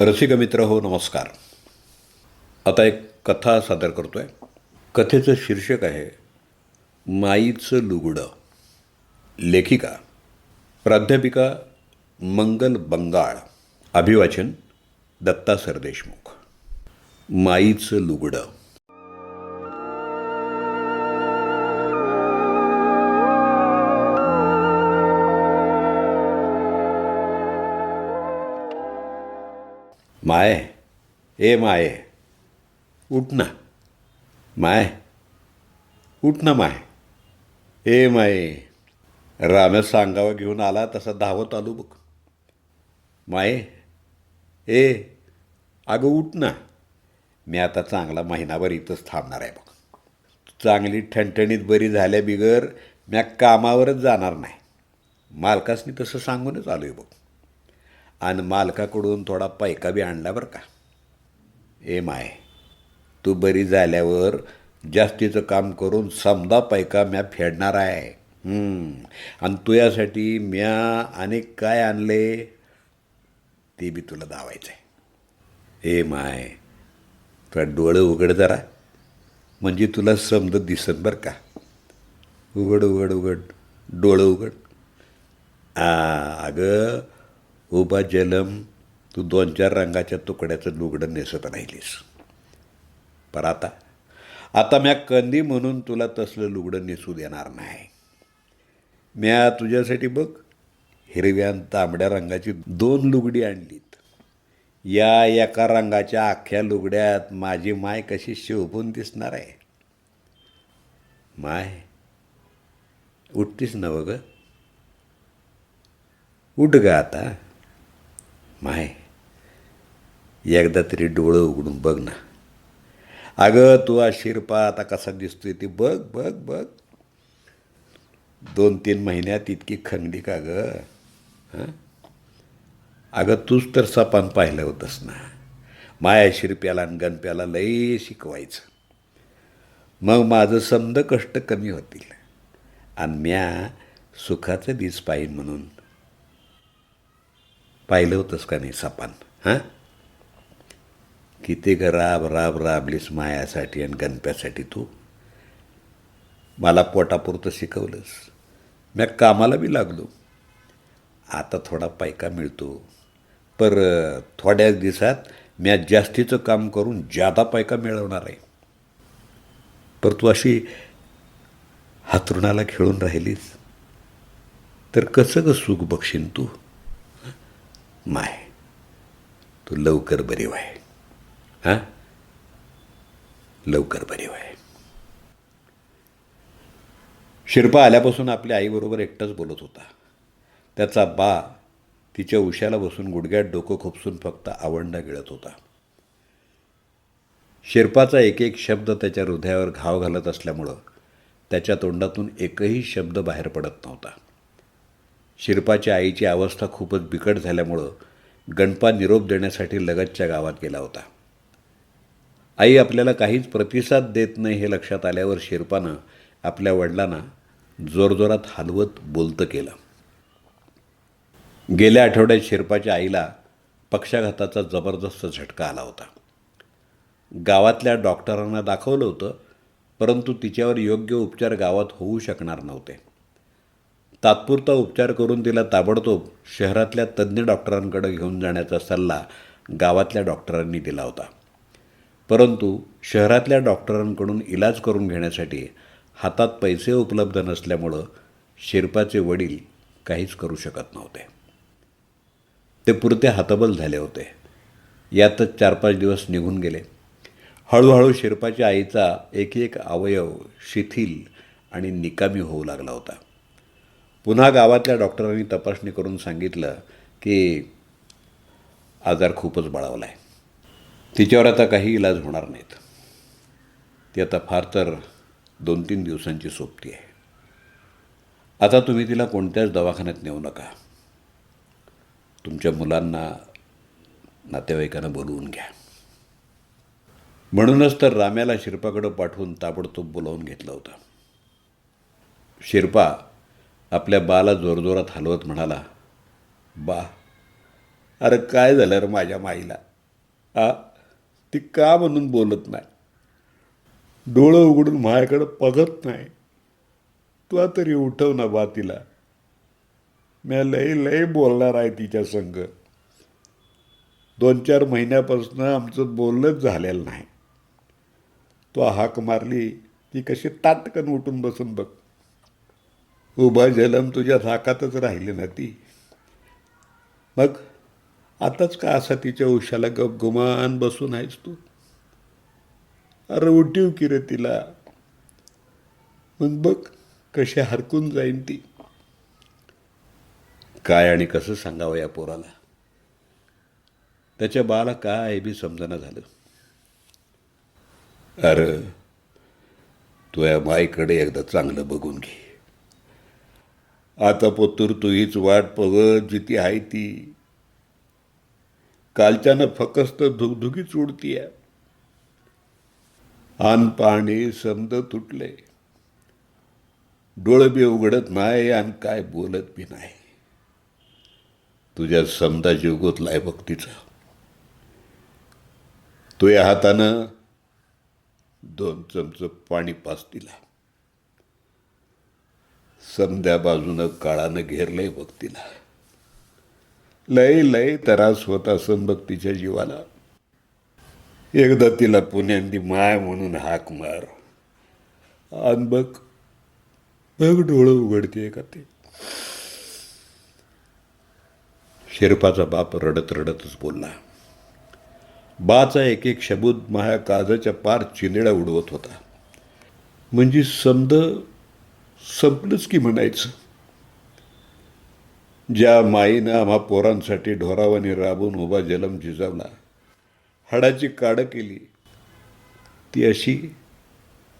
रसिक मित्र हो नमस्कार. आता एक कथा सादर करतो आहे कथेचं शीर्षक आहे माईचं लुगडं. लेखिका प्राध्यापिका मंगल बंगाळ. अभिवाचन दत्ता सरदेशमुख. माईचं लुगडं. माय ए माय. उठ ना. माय. उठ ना माय. ए माय. राम्या सांगावं घेऊन आला तसा धावत आलो बघ. माय ए अगं उठ ना. मी आता चांगला महिनाभर इथंच थांबणार आहे बघ. चांगली ठणठणीत बरी झाल्या बिगर म्या कामावरच जाणार नाही. मालकासनी तसं सांगूनच आलो आहे बघ. आणि मालकाकडून थोडा पैका बी आणला बरं का. ए माय तू बरी झाल्यावर जास्तीचं काम करून समदा पैका म्या फेडणार आहे. आणि तुझ्यासाठी म्या आणि काय आणले? ते बी तुला दावायचं आहे ए माय तुला डोळं उघड जरा. म्हणजे तुला समज दिसत बरं का. उघड उघड उघड. डोळं उघड. आ अगं उभा जलम तू दोन चार रंगाच्या तुकड्याचं लुगडं नेसत राहिलीस. पर आता आता म्या कंदी म्हणून तुला तसलं लुगडं नेसू देणार नाही. म्या तुझ्यासाठी बघ हिरव्या आणि तांबड्या रंगाची दोन लुगडी आणलीत. या एका रंगाच्या अख्ख्या लुगड्यात माझी माय कशी शोभून दिसणार आहे? माय उठतीस ना बघ उठ ग आता. माय एकदा तरी डोळं उघडून बघ ना. अगं तू हा शिरपा आता कसा दिसतोय ती बघ बघ बघ. दोन तीन महिन्यात इतकी खंगडी का गं? अगं तूच तर सपान पाहिलं होतंस ना. माया शिरप्याला आणि गणप्याला लई शिकवायचं. मग माझं समद कष्ट कमी होतील. आणि म्या सुखाचं बीज पाहिन म्हणून. पाहिलं होतंस का नाही सपान हां? किती ग राब राब राबलीस मायासाठी आणि गणप्यासाठी तू? मला पोटापुरतं शिकवलंस. मी कामाला बी लागलो. आता थोडा पैका मिळतो. पर थोड्याच दिवसात मी जास्तीचं काम करून जादा पैका मिळवणार आहे. पर तू अशी हातरुणाला खेळून राहिलीस? तर कसं ग सुख बघशील तू? माय तू लवकर बरी व्हाय. हां? लवकर बरी व्हाय. शिरपा आल्यापासून आपल्या आईबरोबर एकटाच बोलत होता. त्याचा बा तिच्या उशाला बसून गुडघ्यात डोकं खुपसून फक्त आवंडा गिळत होता. शिरपाचा एक एक शब्द त्याच्या हृदयावर घाव घालत असल्यामुळं त्याच्या तोंडातून एकही शब्द बाहेर पडत नव्हता. शिरपाच्या आईची अवस्था खूपच बिकट झाल्यामुळं गणपा निरोप देण्यासाठी लगतच्या गावात गेला होता. आई आपल्याला काहीच प्रतिसाद देत नाही हे लक्षात आल्यावर शिरपानं आपल्या वडिलांना जोरजोरात हलवत बोलतं केलं. गेल्या आठवड्यात शिरपाच्या आईला पक्षाघाताचा जबरदस्त झटका आला होता. गावातल्या डॉक्टरांना दाखवलं होतं परंतु तिच्यावर योग्य उपचार गावात होऊ शकणार नव्हते. तात्पुरता उपचार करून तिला ताबडतोब शहरातल्या तज्ज्ञ डॉक्टरांकडे घेऊन जाण्याचा सल्ला गावातल्या डॉक्टरांनी दिला होता. परंतु शहरातल्या डॉक्टरांकडून इलाज करून घेण्यासाठी हातात पैसे उपलब्ध नसल्यामुळं शिरपाचे वडील काहीच करू शकत नव्हते. ते पुरते हातबल झाले होते. यातच चार पाच दिवस निघून गेले. हळूहळू शिरपाच्या आईचा एक एक अवयव शिथिल आणि निकामी होऊ लागला होता. पुन्हा गावातल्या डॉक्टरांनी तपासणी करून सांगितलं की आजार खूपच बळावला आहे तिच्यावर आता काही इलाज होणार नाहीत. ती आता फार तर दोन तीन दिवसांची सोबती आहे. आता तुम्ही तिला कोणत्याच दवाखान्यात नेऊ नका. तुमच्या मुलांना नातेवाईकांना बोलवून घ्या. म्हणूनच तर राम्याला शिरपाकडं पाठवून ताबडतोब बोलावून घेतलं होतं. शिरपा आपल्या बाला जोरजोरात हलवत म्हणाला बा अरे काय झालं रे माझ्या माईला? आ ती का म्हणून बोलत नाही? डोळं उघडून माझ्याकडं बघत नाही. तुला तरी उठव ना बा तिला. मी लय लय बोलणार आहे तिच्या संग. दोन चार महिन्यापासून आमचं बोलणंच झालेलं नाही. तो हाक मारली ती कशी ताटकन उठून बसून बघ. उभा जलम तुझ्या झाकातच राहिली ना ती. मग आताच का असा तिच्या उशाला गप गुमान बसून आहेस तू? अरे उठीव की रे तिला. मग बघ कशी हरकून जाईन ती. काय आणि कसं सांगावं या पोराला? त्याच्या बाला काय बी समजना झालं. अरे तुझ्या माईकडे एकदा चांगलं बघून घे. आता पोतूर तू हीच वाट बघत जिती आहे ती. कालच्यानं फकस्त धुगधुगीच उडतीय. आन पाणी समद तुटले. डोळे बी उघडत नाही आणि काय बोलत बी नाही. तुझ्या समदा जीवगोतलाय भक्तीचा. बघ तिचा या हातानं दोन चमच पाणी पास दिला. समध्या बाजूनं काळानं घेरलंय बघ तिला लय लय त्रास होत असन बघ तिच्या जीवाला. एकदा तिला पुण्यांदी माय म्हणून हाक मार. आणि बघ बघ डोळं उघडते का ते. शेरपाचा बाप रडत रडतच बोलला. बाचा एक एक शबूद माया काजाच्या पार चिनेडा उडवत होता. म्हणजे समद संपलंच की म्हणायचं. ज्या माईनं आम्हा पोरांसाठी ढोरावाने राबून उभा जलम झिजावला हाडाची काडं केली ती अशी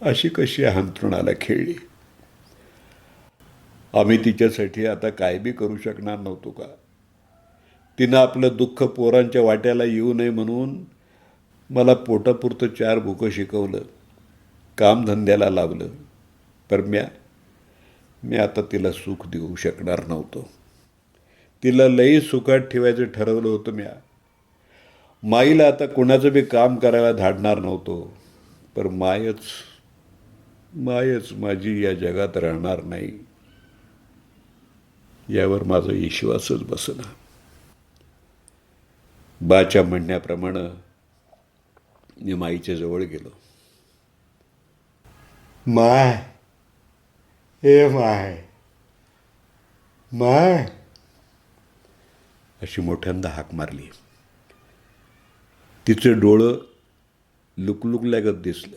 अशी कशी हांतरुणाला खेळली. आम्ही तिच्यासाठी आता काय बी करू शकणार नव्हतो का? तिनं आपलं दुःख पोरांच्या वाट्याला येऊ नये म्हणून मला पोटापुरतं चार बुकं शिकवलं कामधंद्याला लावलं परम्या मी आता तिला सुख देऊ शकणार नव्हतो. तिला लई सुखात ठेवायचं ठरवलं होतं म्या. माईला आता कुणाचं बी काम करायला धाडणार नव्हतो. पर मायच मायच माझी या जगात राहणार नाही. यावर माझा विश्वासच बसला बाच्या म्हणण्याप्रमाणे मी माईच्या जवळ गेलो. माय माय. माय. अशी मोठ्यांदा हाक मारली. तिचं डोळं लुकलुकल्यागत दिसलं.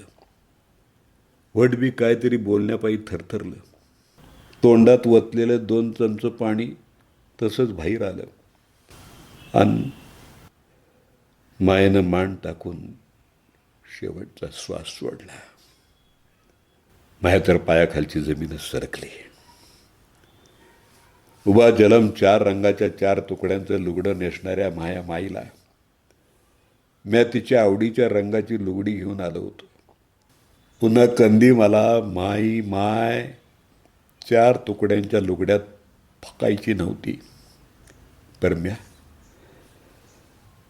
वट बी काहीतरी बोलण्यापायी थरथरलं. तोंडात वतलेलं दोन चमचं पाणी तसंच बाहेर आलं. आणि मायेनं मान टाकून शेवटचा श्वास सोडला. माझ्या तर पायाखालची जमीनच सरकली. उभा जलम चार रंगाच्या चार तुकड्यांचं लुगडं नेसणाऱ्या माया माईला म्या तिच्या आवडीच्या रंगाची लुगडी घेऊन आलो होतो. पुन्हा कंदी मला माई माय चार तुकड्यांच्या लुगड्यात फकायची नव्हती. पर म्या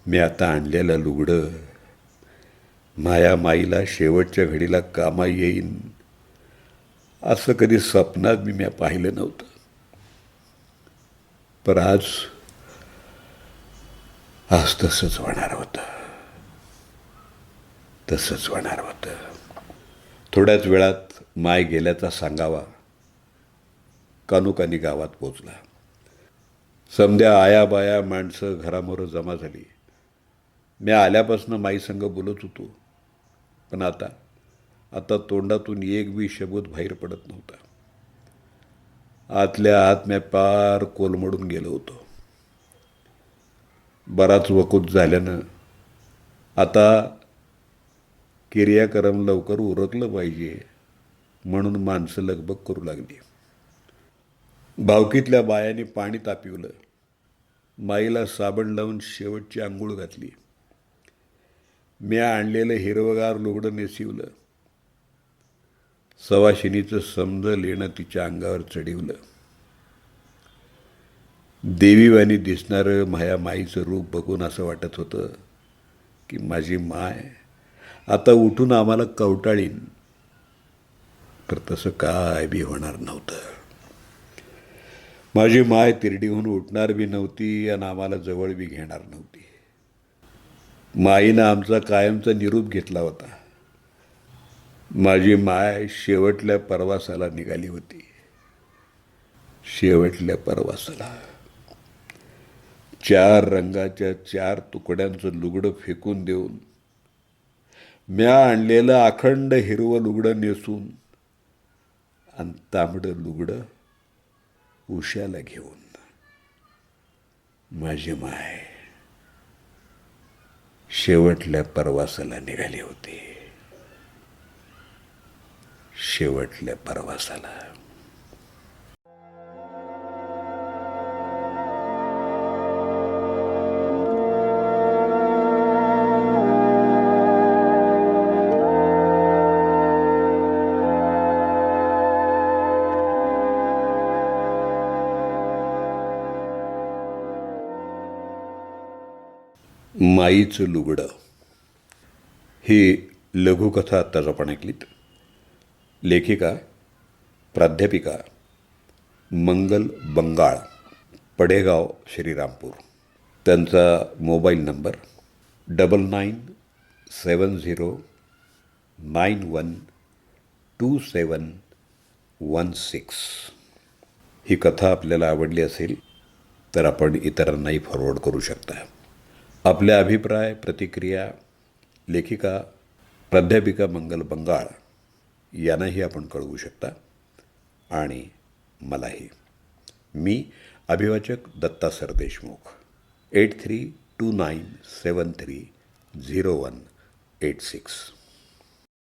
मी आता आणलेलं लुगडं माया माईला शेवटच्या घडीला कामा येईन. असं कधी स्वप्नात मी म्या पाहिलं नव्हतं. पर आज आज तसंच होणार होतं. तसंच होणार होतं. थोड्याच वेळात माय गेल्याचा सांगावा कानुकानी गावात पोचला. समध्या आया बाया माणसं घरामोरं जमा झाली. मी आल्यापासून माईसंग बोलत होतो. पण आता आता तोंडातून एक बी शब्द बाहेर पडत नव्हता. आतल्या आत्म्या पार कोलमडून गेलो होतो. बराच वकूत झाल्यानं आता क्रियाक्रम लवकर उरकलं पाहिजे म्हणून माणसं लगबग करू लागली. भावकीतल्या बायाने पाणी तापिवलं. माईला साबण लावून शेवटची आंघोळ घातली. मी आणलेलं हिरवगार लुगडं नेसिवलं. सवाशिनीचं समज लेणं तिच्या अंगावर चढिवलं. देवीवाणी दिसणारं माया माईचं रूप बघून असं वाटत होतं की माझी माय आता उठून आम्हाला कवटाळीन तर तसं काय बी होणार नव्हतं. माझी माय तिरडीहून उठणार बी नव्हती आणि आम्हाला जवळ बी घेणार नव्हती. माईनं आमचा कायमचा निरूप घेतला होता. माझी माय शेवटल्या प्रवासाला निघाली होती. शेवटल्या प्रवासाला. चार रंगाच्या चार तुकड्यांचं लुगडं फेकून देऊन म्या आणलेलं अखंड हिरवं लुगडं नेसून आणि तांबडं लुगडं उशाला घेऊन माझी माय शेवटल्या प्रवासाला निघाली होती. शेवटल्या प्रवासाला. माईचं लुगडं. ही लघुकथा आत्ताच आपण ऐकलीत. लेखिका प्राध्यापिका मंगल बंगाळ पडेगाव श्रीरामपूर. त्यांचा mobile number double nine seven zero nine one two seven one six ही कथा आपल्याला आवडली असेल तर आपण इतरांनाही फॉरवर्ड करू शकता. आपल्या अभिप्राय प्रतिक्रिया लेखिका प्राध्यापिका मंगल बंगाळ यांनाही आपण कळवू शकता. आणि मलाही. मी अभिवाचक Datta Sardeshmukh. Eight three two nine seven three zero one eight six.